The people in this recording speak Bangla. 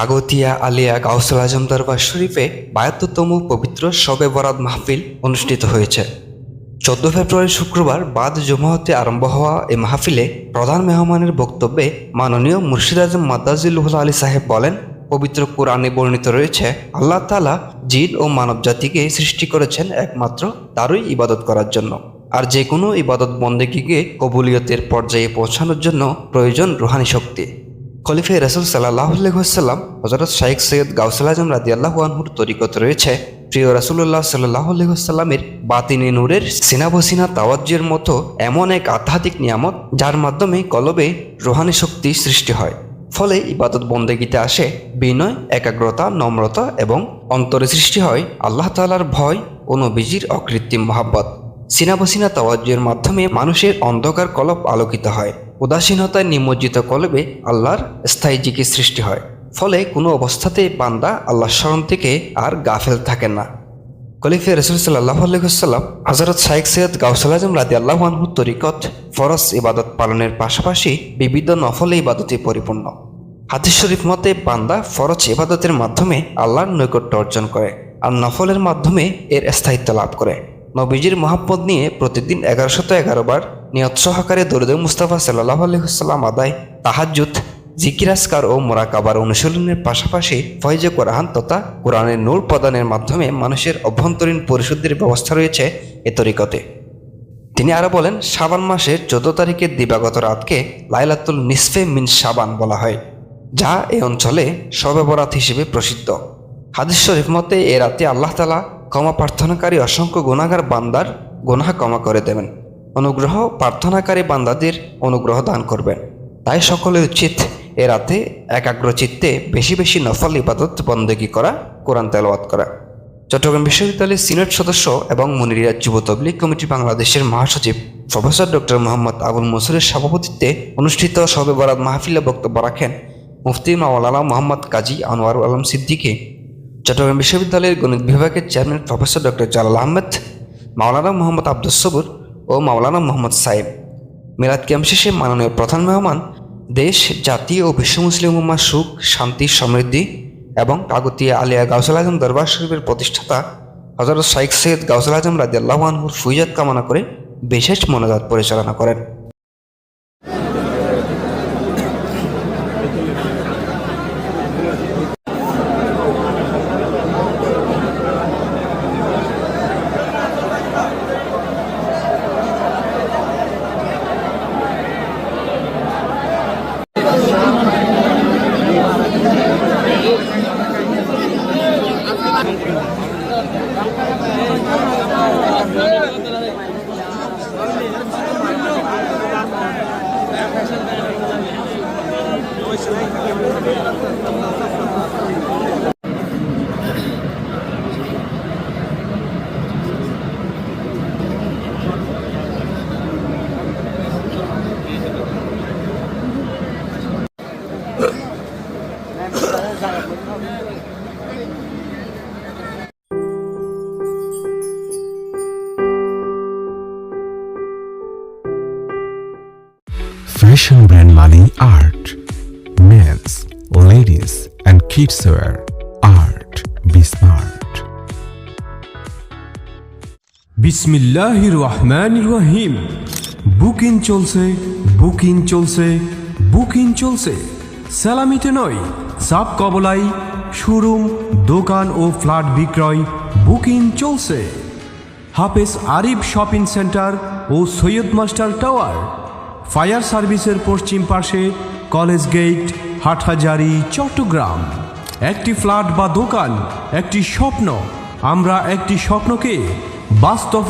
কাগতিয়া আলিয়া গাউসুল আজম দরবার শরীফে বায়াত্তরতম পবিত্র শবে বরাত মাহফিল অনুষ্ঠিত হয়েছে। চোদ্দ ফেব্রুয়ারি শুক্রবার বাদ জমাহতে আরম্ভ হওয়া এই মাহফিলে প্রধান মেহমানের বক্তব্যে মাননীয় মুর্শিদ আজম মাদ্দাজিল্লুহুল আলী সাহেব বলেন, পবিত্র কোরআনে বর্ণিত রয়েছে, আল্লাহ তালা জিন ও মানব জাতিকে সৃষ্টি করেছেন একমাত্র তারই ইবাদত করার জন্য। আর যে কোনো ইবাদত বন্দেগীকে কবুলিয়তের পর্যায়ে পৌঁছানোর জন্য প্রয়োজন রুহানি শক্তি। খলিফে রসুল সাল্লাহ আলহিহাসাল্লাম হজরত শাইখ সৈয়দ গাউসাল আজম রাদি আল্লাহুয়ানহুর তরিকত রয়েছে। প্রিয় রাসুল্লাহ সাল্লাহ আলহিহাসাল্লামের বাতিনি নূরের সিনাবসিনা তাওয়াজ্যের মতো এমন এক আধ্যাত্মিক নিয়ামত, যার মাধ্যমে কলবে রোহানি শক্তি সৃষ্টি হয়। ফলে ইবাদত বন্দেগীতে আসে, বিনয়, একাগ্রতা, নম্রতা এবং অন্তরে সৃষ্টি হয় আল্লাহ তালার ভয় ও নবীজির অকৃত্রিম মহাব্বত। সিনাবসিনা তাওয়াজ্যের মাধ্যমে মানুষের অন্ধকার কলব আলোকিত হয়। উদাসীনতায় নিমজ্জিত কলবে আল্লাহর স্থায়ী জিকির সৃষ্টি হয়। ফলে কোনো অবস্থাতেই বান্দা আল্লাহ স্মরণ থেকে আর গাফেল থাকে না। কলিফে রসুল সাল্লাহ আলহিহাল্লাম হজরত শাইখ সৈয়দ গাউসাল আজম রাদি আল্লাহানহু তরিকত ফরজ ইবাদত পালনের পাশাপাশি বিবিধ নফল ইবাদতে পরিপূর্ণ। হাদিস শরীফ মতে বান্দা ফরজ ইবাদতের মাধ্যমে আল্লাহর নৈকট্য অর্জন করে আর নফলের মাধ্যমে এর স্থায়িত্ব লাভ করে। নবীজির মহাব্বত নিয়ে প্রতিদিন এগারোশত এগারো বার নিয়ত সহকারে দরুদ মুস্তাফা সাল্লাহ আলহিহাল্লাম আদায় তাহাজুত জিকিরাজকার ও মোরাকাবার অনুশীলনের পাশাপাশি ফয়জে কোরআন তথা কোরআনের নূর প্রদানের মাধ্যমে মানুষের অভ্যন্তরীণ পরিশুদ্ধির ব্যবস্থা রয়েছে এ তরিকতে। তিনি আরও বলেন সাবান মাসের চোদ্দ তারিখের দিবাগত রাতকে লাইলাতুল নিসফে মিন সাবান বলা হয়, যা এই অঞ্চলে শবে বরাত হিসেবে প্রসিদ্ধ। হাদিস শরীফ মতে এ রাতে আল্লাহ তালা ক্ষমা প্রার্থনাকারী অসংখ্য গুণাগার বান্দার গুনাহ ক্ষমা করে দেবেন। অনুগ্রহ প্রার্থনাকারী বান্দাদের অনুগ্রহ দান করবেন। তাই সকলের উচিত এ রাতে একাগ্র চিত্তে বেশি বেশি নফল ইবাদত বন্দেগী করা, কোরআন তেলাওয়াত করা। চট্টগ্রাম বিশ্ববিদ্যালয়ের সিনেট সদস্য এবং মনিরিয়া যুব তবলিগ কমিটি বাংলাদেশের মহাসচিব প্রফেসর ডক্টর মোহাম্মদ আবুল মসুরের সভাপতিত্বে অনুষ্ঠিত শবে বরাত মাহফিলে বক্তব্য রাখেন মুফতি মাওলানা মোহাম্মদ কাজী আনোয়ার আলম সিদ্দিকী। চট্টগ্রাম বিশ্ববিদ্যালয়ের গণিত বিভাগের chairman professor doctor Jalal Ahmed, Maulana Mohammad Abdus Sabur ও মাওলানা মোহাম্মদ সাইব মিলাদ ক্যাম্প শেষে মাননীয় প্রধান মেহমান, দেশ, জাতি ও বিশ্ব মুসলিম উম্মার সুখ, শান্তি, সমৃদ্ধি এবং কাগতিয়া আলিয়া গাউসাল আজম দরবার শরীফের প্রতিষ্ঠাতা হজরত শাইখ সৈয়দ গাউসাল আজম রাজি আল্লাহানহুর ফুইজাত কামনা করে বিশেষ মনোজাত পরিচালনা করেন। Fashion brand Mani Art. Men's, ladies, and kids wear. Art. Be smart. বিসমিল্লাহির রহমানির রহিম বুকিং চলছে বুকিং চলছে বুকিং চলছে সালামিতে নয় সাপ কবলাই শোরুম দোকান ও ফ্ল্যাট বিক্রয় বুকিং চলছে হাফেজ আরিফ শপিং সেন্টার ও সৈয়দ মাস্টার টাওয়ার ফায়ার সার্ভিসের পশ্চিম পাশে কলেজ গেট, হাটহাজারি, চট্টগ্রাম। একটি ফ্ল্যাট বা দোকান, একটি স্বপ্ন। আমরা একটি স্বপ্নকে বাস্তবে